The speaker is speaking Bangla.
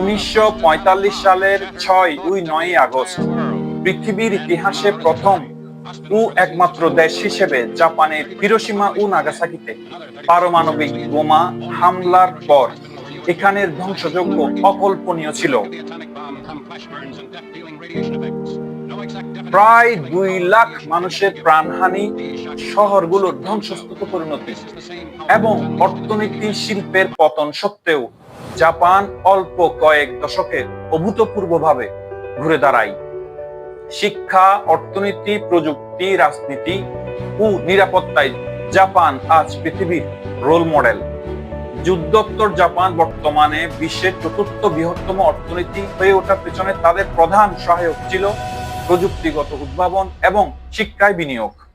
উনিশশো পঁয়তাল্লিশ সালের ছয় উই নয় আগস্ট, পৃথিবীর ইতিহাসে প্রথম ও একমাত্র দেশ হিসেবে জাপানের হিরোসীমা ও নাগাসাকিতে পারমাণবিক বোমা হামলার পর এখানের ধ্বংসযজ্ঞ অকল্পনীয় ছিল। প্রায় দুই লাখ মানুষের প্রাণহানি, শহরগুলোর ধ্বংসস্তূপে পরিণতি এবং অর্থনীতি শিল্পের পতন সত্ত্বেও জাপান অল্প কয়েক দশকে অভূতপূর্বভাবে ঘুরে দাঁড়ায়। শিক্ষা, অর্থনীতি, প্রযুক্তি, রাজনীতি ও নিরাপত্তায় জাপান আজ পৃথিবীর রোল মডেল। যুদ্ধোত্তর জাপান বর্তমানে বিশ্বের চতুর্থ বৃহত্তম অর্থনীতি হয়ে ওঠার পেছনে তাদের প্রধান সহায়ক ছিল প্রযুক্তিগত উদ্ভাবন এবং শিক্ষায় বিনিয়োগ।